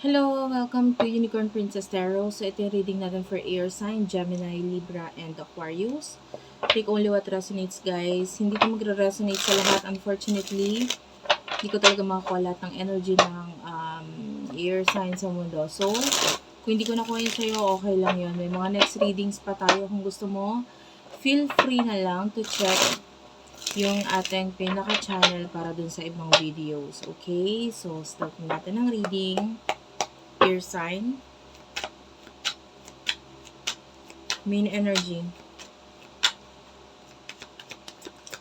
Hello, welcome to Unicorn Princess Tarot. So, ito yung reading natin for air sign, Gemini, Libra, and Aquarius. Take only what resonates, guys. Hindi ko magre-resonate sa lahat, unfortunately. Hindi ko talaga makakuha lahat ng energy ng um, air sign sa mundo. So, kung hindi ko nakuha yun sa'yo, okay lang yun. May mga next readings pa tayo kung gusto mo. Feel free na lang to check yung ating pinaka-channel para dun sa ibang videos. Okay? So, start natin ang reading air sign. Main energy.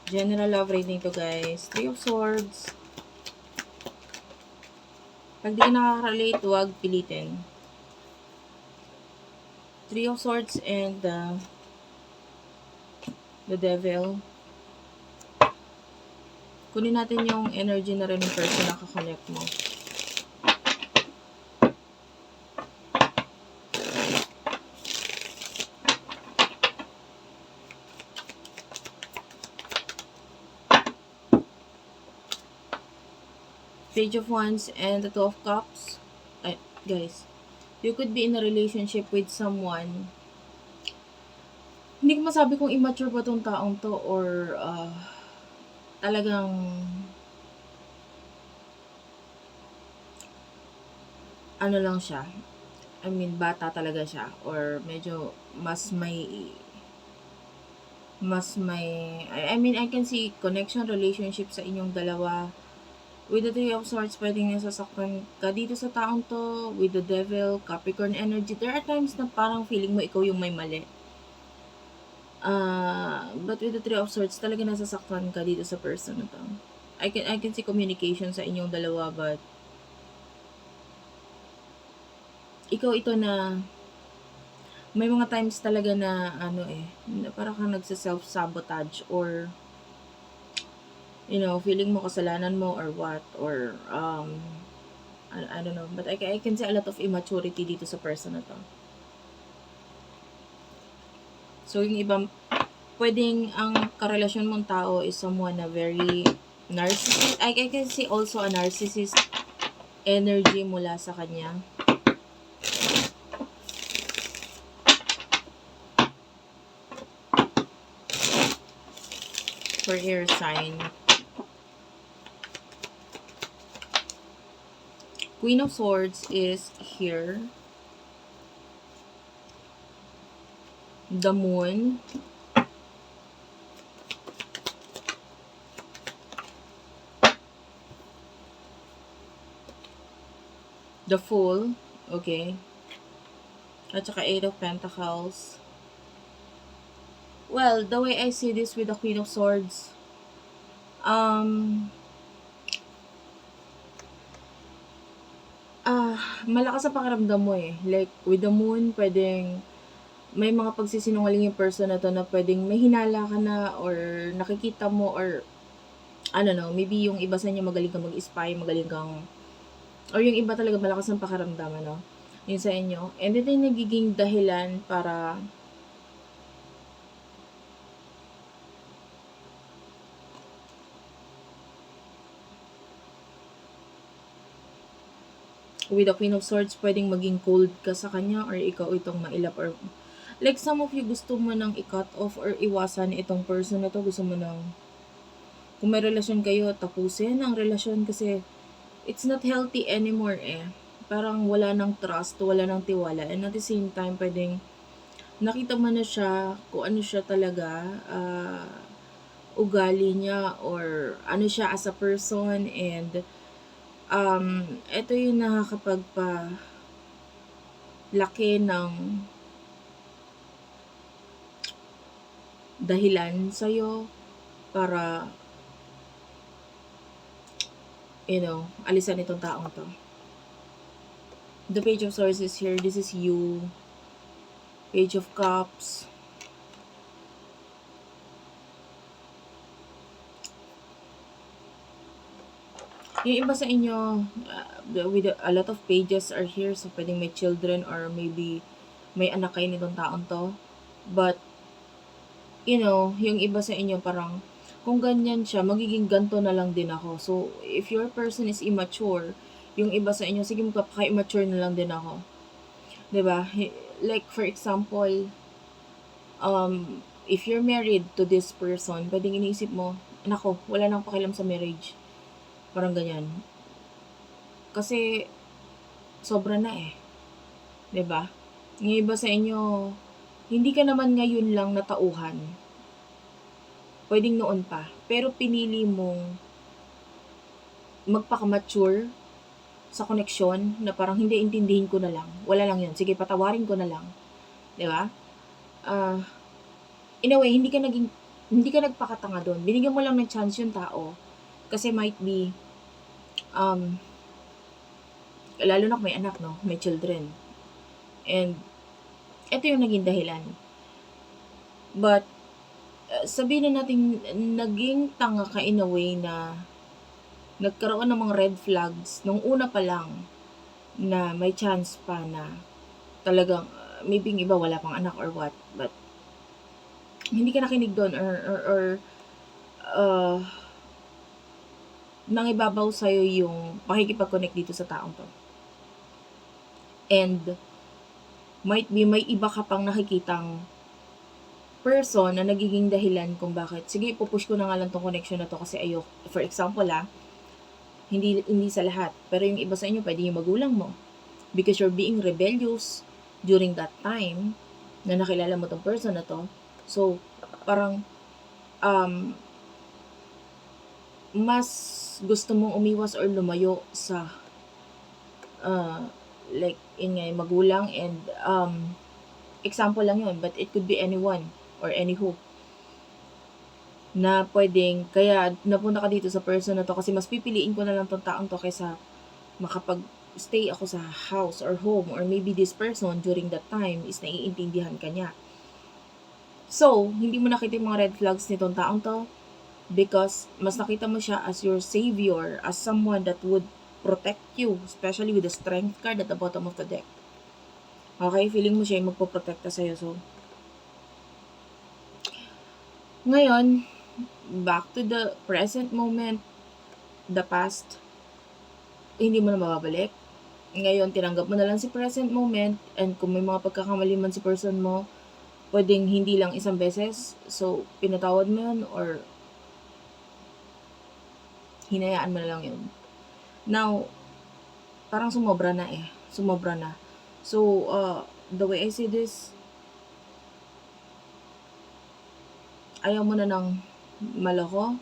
General love reading to guys. Three of Swords. Pag di ka nakaka-relate, huwag pilitin. Three of Swords and uh, the Devil. Kunin natin yung energy na rin ng person na kakonect mo. Page of Wands and the Two of Cups. Ay, guys, you could be in a relationship with someone. Hindi ko masabi kung immature ba tong taong to or uh, talagang ano lang siya. I mean, bata talaga siya. Or medyo mas may mas may I, I mean, I can see connection, relationship sa inyong dalawa With the Three of Swords, pwedeng nasasaktan ka dito sa taong to. With the Devil, Capricorn energy. There are times na parang feeling mo ikaw yung may mali. Uh, but with the Three of Swords, talaga nasasaktan ka dito sa person na to. I can, I can see communication sa inyong dalawa, but ikaw ito na may mga times talaga na ano eh, na parang kang nagsa-self-sabotage or you know, feeling mo kasalanan mo or what, or, um, I, I don't know, but I, I can see a lot of immaturity dito sa person na to. So, yung ibang, pwedeng ang karelasyon mong tao is someone na very narcissist. I, I can see also a narcissist energy mula sa kanya. For air sign. Queen of Swords is here. The Moon. The Fool. Okay. At saka Eight of Pentacles. Well, the way I see this with the Queen of Swords, um, malakas sa pakiramdam mo eh. Like, with the moon, pwedeng may mga pagsisinungaling yung person na to na pwedeng may hinala ka na or nakikita mo or I don't know, maybe yung iba sa inyo magaling kang mag-spy, magaling kang or yung iba talaga malakas ang pakiramdam, ano? Yun sa inyo. And ito yung nagiging dahilan para with the Queen of Swords, pwedeng maging cold ka sa kanya or ikaw itong mailap or like some of you gusto mo nang i-cut off or iwasan itong person na to. Gusto mo nang kung may relasyon kayo, tapusin ang relasyon kasi it's not healthy anymore eh. Parang wala nang trust, wala nang tiwala. And at the same time, pwedeng nakita mo na siya kung ano siya talaga, uh, ugali niya or ano siya as a person and um, ito yung nakakapagpa laki ng dahilan sa'yo para you know, alisan itong taong to. The Page of Swords here. This is you. Page of Cups. Yung iba sa inyo, uh, with a lot of pages are here, so pwedeng may children or maybe may anak kayo nitong taong to. But, you know, yung iba sa inyo parang, kung ganyan siya, magiging ganto na lang din ako. So, if your person is immature, Yung iba sa inyo, sige magpapaka-immature na lang din ako. ba? Hi- Like for example, um, if you're married to this person, pwedeng iniisip mo, nako, wala nang pakialam sa marriage. Parang ganyan. Kasi, sobra na eh. ba? Yung iba sa inyo, hindi ka naman ngayon lang natauhan. Pwedeng noon pa. Pero pinili mong magpaka-mature sa koneksyon na parang hindi intindihin ko na lang. Wala lang yun. Sige, patawarin ko na lang. 'Di ba? Ah, in a way, hindi ka naging hindi ka nagpakatanga doon. Binigyan mo lang ng chance yung tao. Kasi might be, um, lalo na kung may anak, no? May children. And, ito yung naging dahilan. But, uh, sabihin na natin, naging tanga ka in a way na nagkaroon ng mga red flags nung una pa lang na may chance pa na talagang, uh, maybe iba wala pang anak or what, but hindi ka nakinig doon or, or, or uh, nang ibabaw sa'yo yung pakikipag-connect dito sa taong to. And, might be may iba ka pang nakikitang person na nagiging dahilan kung bakit, sige, pupush ko na nga lang tong connection na to kasi ayok. For example, ah, hindi, hindi sa lahat. Pero yung iba sa inyo, pwede yung magulang mo. Because you're being rebellious during that time na nakilala mo tong person na to. So, parang, um, mas gusto mong umiwas or lumayo sa, uh, like, in nga, magulang and, um, example lang yun, but it could be anyone or any who na pwedeng, kaya napunta ka dito sa person na to kasi mas pipiliin ko na lang tong taong to kaysa makapag stay ako sa house or home or maybe this person during that time is naiintindihan ka niya. So, hindi mo nakita yung mga red flags nitong taong to because mas nakita mo siya as your savior, as someone that would protect you, especially with the strength card at the bottom of the deck. Okay, feeling mo siya yung magpoprotekta sa'yo. So, ngayon, back to the present moment, the past, hindi mo na mababalik. Ngayon, tinanggap mo na lang si present moment and kung may mga pagkakamali man si person mo, pwedeng hindi lang isang beses. So, pinatawad mo yun or hinayaan mo na lang yun. Now, parang sumobra na eh. Sumobra na. So, uh, the way I see this, ayaw mo na ng maloko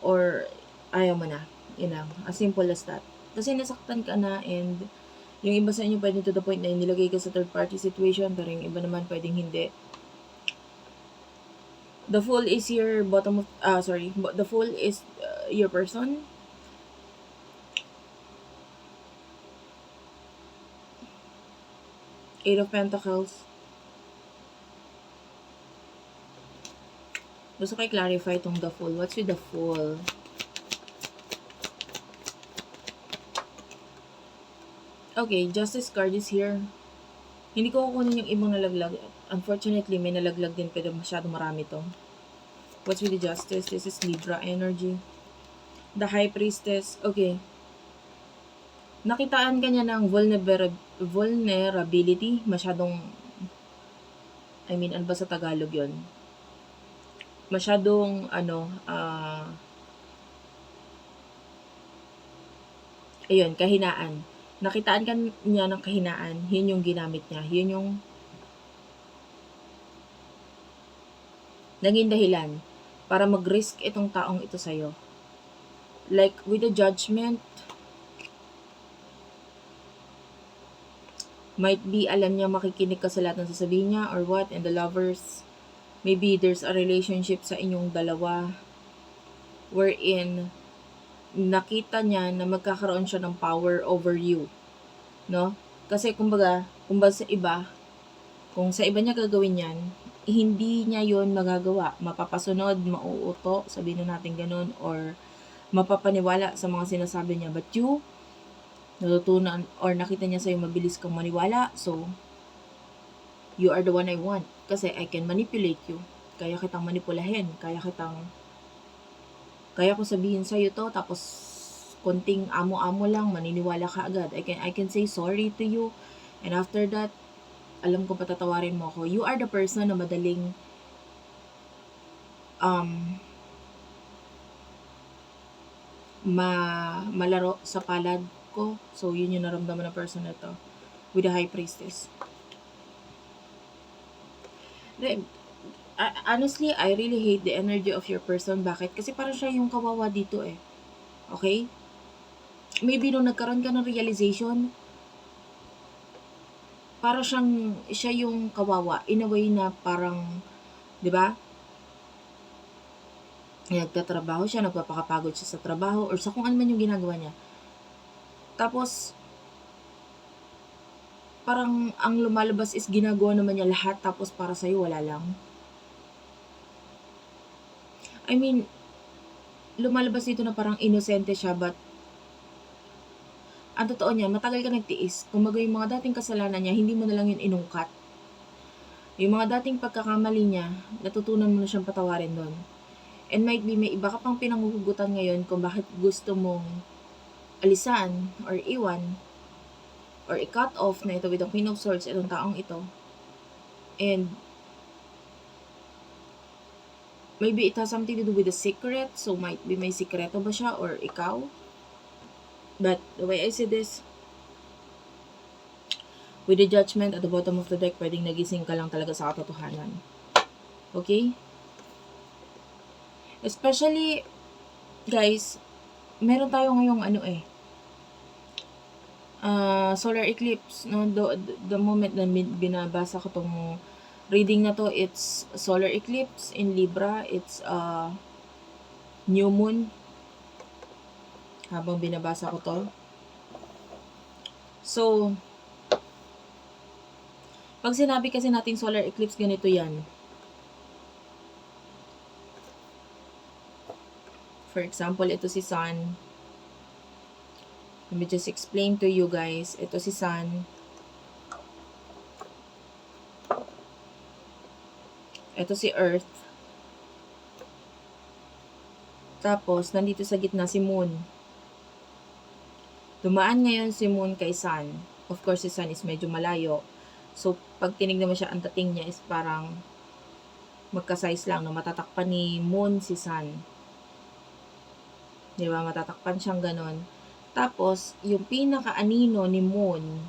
or ayaw mo na. Yun lang. As simple as that. Kasi nasaktan ka na and yung iba sa inyo pwede to the point na nilagay ka sa third party situation pero yung iba naman pwedeng hindi. The fool is your bottom of, ah sorry, bo- the fool is uh, your person. Eight of Pentacles. Gusto ko i-clarify itong the fool. What's with the fool? Okay, justice card is here. Hindi ko kukunin yung ibang nalaglag. Unfortunately, may nalaglag din pero masyado marami to. What's with the justice? This is Libra energy. The high priestess. Okay. Nakitaan ka niya ng vulnerab- vulnerability. Masyadong, I mean, ano ba sa Tagalog yon Masyadong, ano, ah, ayun, kahinaan nakitaan ka niya ng kahinaan, yun yung ginamit niya. Yun yung naging dahilan para mag-risk itong taong ito sa'yo. Like, with the judgment, might be alam niya makikinig ka sa lahat ng sasabihin niya or what, and the lovers, maybe there's a relationship sa inyong dalawa wherein nakita niya na magkakaroon siya ng power over you. No? Kasi kumbaga, kumbaga sa iba, kung sa iba niya gagawin yan, hindi niya yon magagawa. Mapapasunod, mauuto, sabihin na natin ganun, or mapapaniwala sa mga sinasabi niya. But you, natutunan or nakita niya sa'yo mabilis kang maniwala, so, you are the one I want. Kasi I can manipulate you. Kaya kitang manipulahin. Kaya kitang kaya ko sabihin sa iyo to, tapos konting amo-amo lang, maniniwala ka agad. I can, I can say sorry to you. And after that, alam ko patatawarin mo ako. You are the person na madaling um, ma malaro sa palad ko. So, yun yung naramdaman ng person na to with the high priestess. Honestly, I really hate the energy of your person. Bakit? Kasi parang siya yung kawawa dito eh. Okay? Maybe nung nagkaroon ka ng realization, para siyang, siya yung kawawa. In a way na parang, di ba? Nagtatrabaho siya, nagpapakapagod siya sa trabaho, or sa kung ano man yung ginagawa niya. Tapos, parang ang lumalabas is ginagawa naman niya lahat, tapos para sa'yo, wala lang. I mean, lumalabas dito na parang inosente siya, but ang totoo niya, matagal ka nagtiis. Kumbaga yung mga dating kasalanan niya, hindi mo na lang yun inungkat. Yung mga dating pagkakamali niya, natutunan mo na siyang patawarin doon. And might be may iba ka pang pinanguhugutan ngayon kung bakit gusto mong alisan or iwan or i-cut off na ito with the Queen of Swords, itong taong ito. And maybe it has something to do with the secret. So, might be may sikreto ba siya or ikaw? But the way I see this, with the judgment at the bottom of the deck, pwedeng nagising ka lang talaga sa katotohanan. Okay? Especially, guys, meron tayo ngayong ano eh, uh, solar eclipse, no? The, the moment na bin- binabasa ko tong reading na to, it's solar eclipse in Libra, it's uh, new moon, habang binabasa ko to. So, pag sinabi kasi natin solar eclipse, ganito yan. For example, ito si Sun. Let me just explain to you guys. Ito si Sun. Ito si Earth. Tapos, nandito sa gitna si Moon. Dumaan ngayon si Moon kay Sun. Of course, si Sun is medyo malayo. So, pag tinignan mo siya, ang dating niya is parang magka-size lang na matatakpan ni Moon si Sun. Di ba? Matatakpan siyang ganon. Tapos, yung pinaka-anino ni Moon,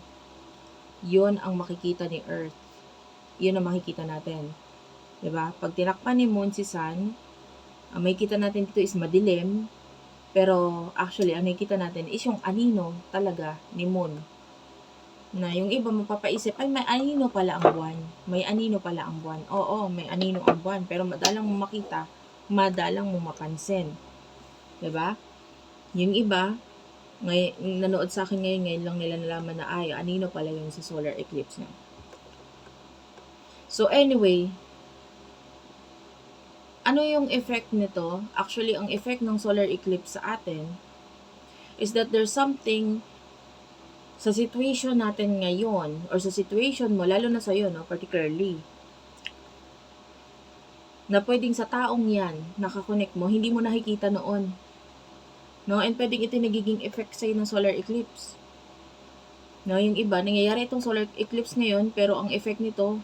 yon ang makikita ni Earth. Yun ang makikita natin. Di ba? Pag tinakpan ni Moon si Sun, ang makikita natin dito is madilim, pero actually, ang nakikita natin is yung anino talaga ni Moon. Na yung iba mapapaisip, ay may anino pala ang buwan. May anino pala ang buwan. Oo, may anino ang buwan. Pero madalang mo makita, madalang mo mapansin. ba? Yung iba, ngay nanood sa akin ngayon, ngayon lang nila nalaman na ay, anino pala yung sa solar eclipse na. So anyway, ano yung effect nito? Actually, ang effect ng solar eclipse sa atin is that there's something sa situation natin ngayon or sa situation mo, lalo na sa'yo, no, particularly, na pwedeng sa taong yan, nakakonect mo, hindi mo nakikita noon. No? And pwedeng ito nagiging effect sa'yo ng solar eclipse. No, yung iba, nangyayari itong solar eclipse ngayon, pero ang effect nito,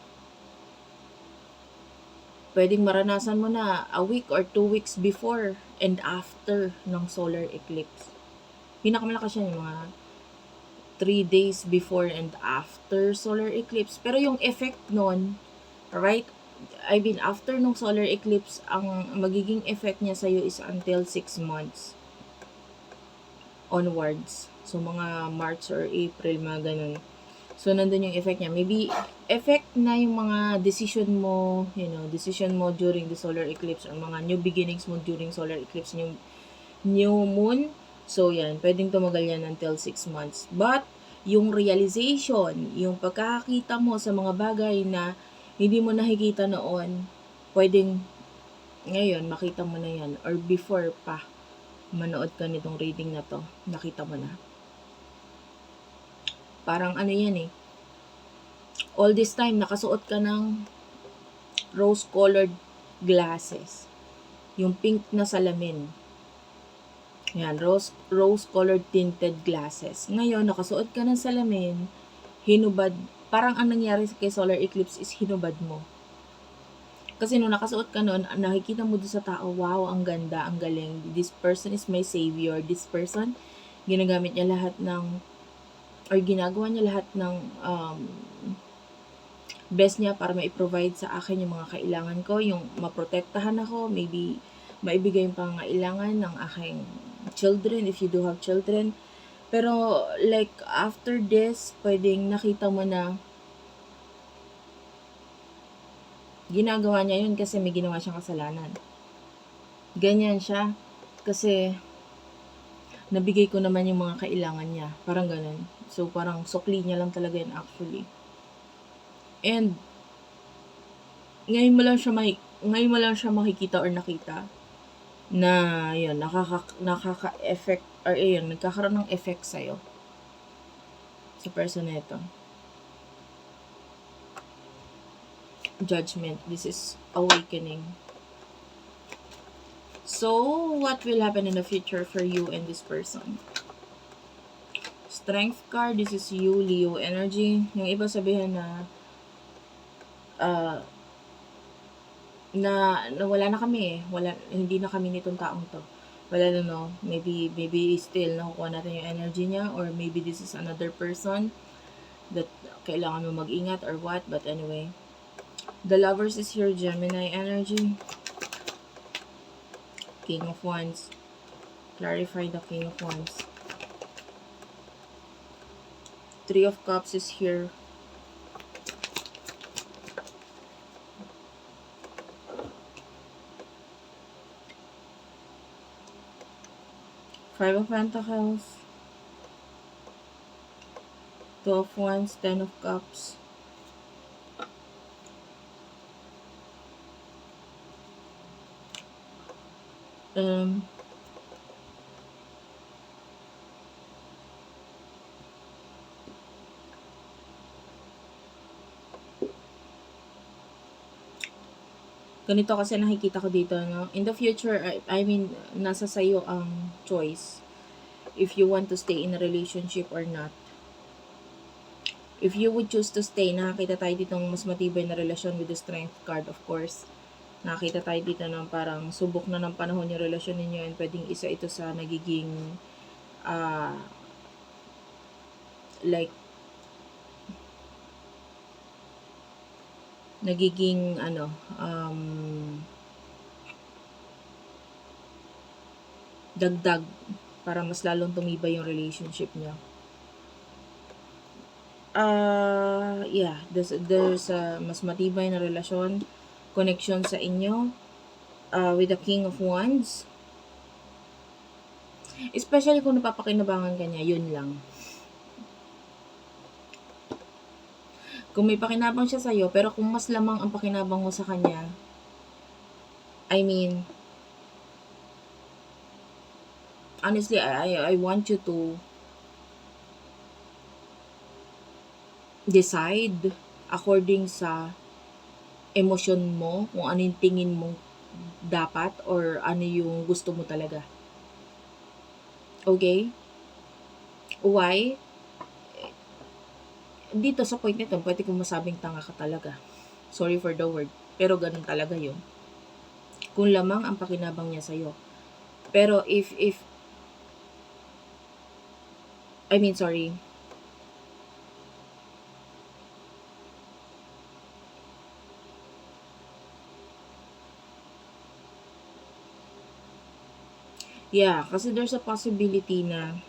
pwedeng maranasan mo na a week or two weeks before and after ng solar eclipse. Pinakamalakas yan yung mga 3 days before and after solar eclipse. Pero yung effect nun, right, I mean, after nung solar eclipse, ang magiging effect niya sa'yo is until 6 months onwards. So, mga March or April, mga ganun. So, nandun yung effect niya. Maybe, effect na yung mga decision mo, you know, decision mo during the solar eclipse or mga new beginnings mo during solar eclipse, yung new moon. So, yan. Pwedeng tumagal yan until 6 months. But, yung realization, yung pagkakakita mo sa mga bagay na hindi mo nakikita noon, pwedeng ngayon, makita mo na yan. Or before pa, manood ka nitong reading na to, nakita mo na. Parang ano yan eh. All this time, nakasuot ka ng rose-colored glasses. Yung pink na salamin. Yan, rose, rose-colored tinted glasses. Ngayon, nakasuot ka ng salamin, hinubad, parang ang nangyari kay solar eclipse is hinubad mo. Kasi nung nakasuot ka nun, nakikita mo doon sa tao, wow, ang ganda, ang galing. This person is my savior. This person, ginagamit niya lahat ng, or ginagawa niya lahat ng um, best niya para ma-provide sa akin yung mga kailangan ko, yung maprotektahan ako, maybe maibigay yung pangailangan ng aking children, if you do have children. Pero, like, after this, pwedeng nakita mo na ginagawa niya yun kasi may ginawa siyang kasalanan. Ganyan siya. Kasi, nabigay ko naman yung mga kailangan niya. Parang ganun. So, parang sukli niya lang talaga yun actually. And, ngayon mo lang siya may, ngayon mo lang siya makikita or nakita na yun, nakaka, nakaka-effect or ayun, nagkakaroon ng effect sa'yo sa person na ito. Judgment. This is awakening. So, what will happen in the future for you and this person? Strength card, this is you, Leo energy. Yung iba sabihin na uh, na, na wala na kami eh. Wala, hindi na kami nitong taong to. Wala na no. Maybe, maybe still nakukuha natin yung energy niya or maybe this is another person that kailangan mo mag-ingat or what. But anyway, the lovers is your Gemini energy. King of Wands. Clarify the King of Wands. Three of Cups is here. Five of Pentacles. Two of Wands, Ten of Cups. Um, ganito kasi nakikita ko dito, no? In the future, I, mean, nasa sayo ang choice. If you want to stay in a relationship or not. If you would choose to stay, nakakita tayo dito ng mas matibay na relasyon with the strength card, of course. Nakakita tayo dito ng parang subok na ng panahon yung relasyon ninyo and pwedeng isa ito sa nagiging uh, like nagiging ano um, dagdag para mas lalong tumibay yung relationship niyo. Uh, yeah, there's, there's a mas matibay na relasyon, connection sa inyo uh, with the King of Wands. Especially kung napapakinabangan ka niya, yun lang. Kung may pakinabang siya sa'yo, pero kung mas lamang ang pakinabang mo sa kanya, I mean, honestly, I, I, want you to decide according sa emosyon mo, kung ano yung tingin mo dapat or ano yung gusto mo talaga. Okay? Why? Dito sa point nito, pwede kong masabing tanga ka talaga. Sorry for the word. Pero ganun talaga yun. Kung lamang ang pakinabang niya sa'yo. Pero if, if, I mean, sorry. Yeah, kasi there's a possibility na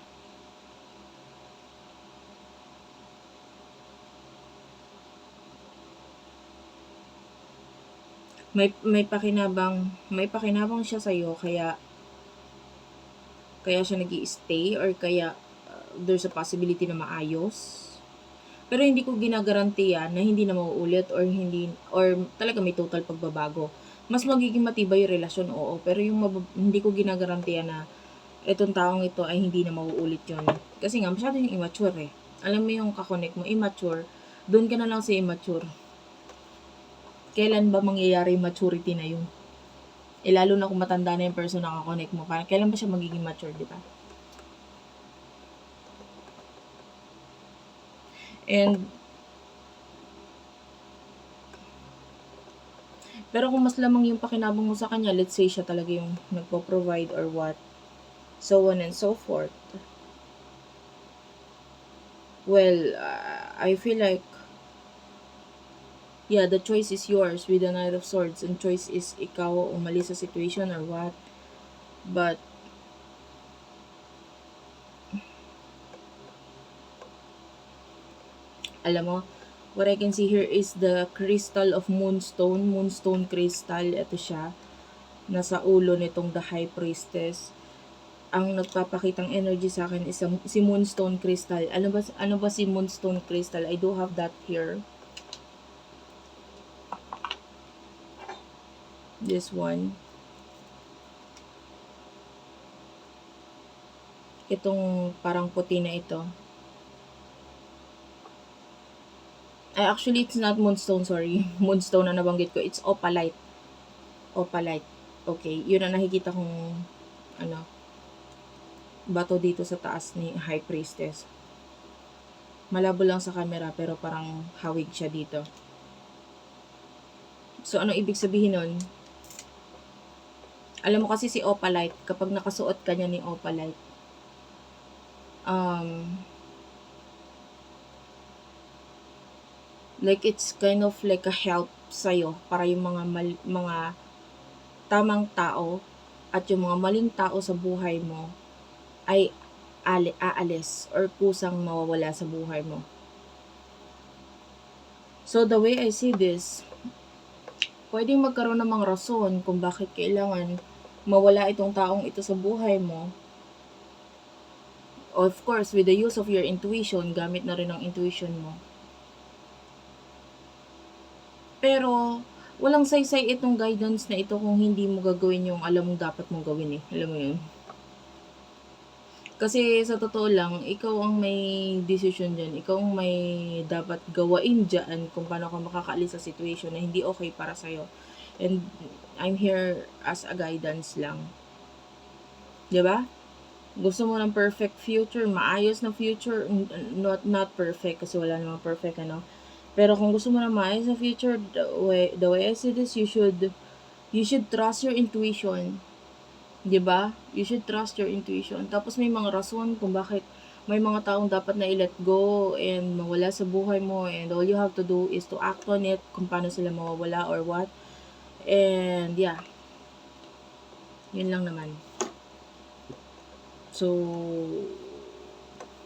may may pakinabang may pakinabang siya sa iyo kaya kaya siya nag stay or kaya uh, there's a possibility na maayos. Pero hindi ko ginagarantiya na hindi na mauulit or hindi or talaga may total pagbabago. Mas magiging matibay yung relasyon, oo. Pero yung mab- hindi ko ginagarantiya na itong taong ito ay hindi na mauulit yon Kasi nga, masyado yung immature eh. Alam mo yung kakonek mo, immature. Doon ka na lang sa immature kailan ba mangyayari maturity na yun? Eh, lalo na kung matanda na yung person na kakonect mo. Parang kailan ba siya magiging mature, di ba? And, pero kung mas lamang yung pakinabang mo sa kanya, let's say siya talaga yung nagpo-provide or what, so on and so forth. Well, uh, I feel like yeah, the choice is yours with the Knight of Swords. And choice is ikaw umalis sa situation or what. But, alam mo, what I can see here is the crystal of moonstone. Moonstone crystal. Ito siya. Nasa ulo nitong the high priestess. Ang nagpapakitang energy sa akin is si moonstone crystal. Ano ba, ano ba si moonstone crystal? I do have that here. This one. Itong parang puti na ito. Ay, actually, it's not moonstone, sorry. Moonstone na nabanggit ko. It's opalite. Opalite. Okay, yun ang nakikita kong, ano, bato dito sa taas ni High Priestess. Malabo lang sa camera, pero parang hawig siya dito. So, ano ibig sabihin nun? Alam mo kasi si Opalite, kapag nakasuot ka niya ni Opalite, um, like it's kind of like a help sa'yo para yung mga mal- mga tamang tao at yung mga maling tao sa buhay mo ay ali- aalis or kusang mawawala sa buhay mo. So the way I see this, pwedeng magkaroon ng mga rason kung bakit kailangan mawala itong taong ito sa buhay mo. Of course, with the use of your intuition, gamit na rin ang intuition mo. Pero, walang saysay itong guidance na ito kung hindi mo gagawin yung alam mong dapat mong gawin eh. Alam mo yun? Kasi sa totoo lang, ikaw ang may decision dyan. Ikaw ang may dapat gawain dyan kung paano ka makakaalis sa situation na hindi okay para sa'yo. And I'm here as a guidance lang. 'Di ba? Gusto mo ng perfect future, maayos na future, not not perfect kasi wala namang perfect ano. Pero kung gusto mo ng maayos na future, the way, the way I see this, you should you should trust your intuition. 'Di ba? You should trust your intuition. Tapos may mga rason kung bakit may mga taong dapat na i-let go and mawala sa buhay mo and all you have to do is to act on it kung paano sila mawawala or what. And yeah. Yun lang naman. So,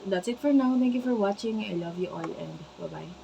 that's it for now. Thank you for watching. I love you all and bye-bye.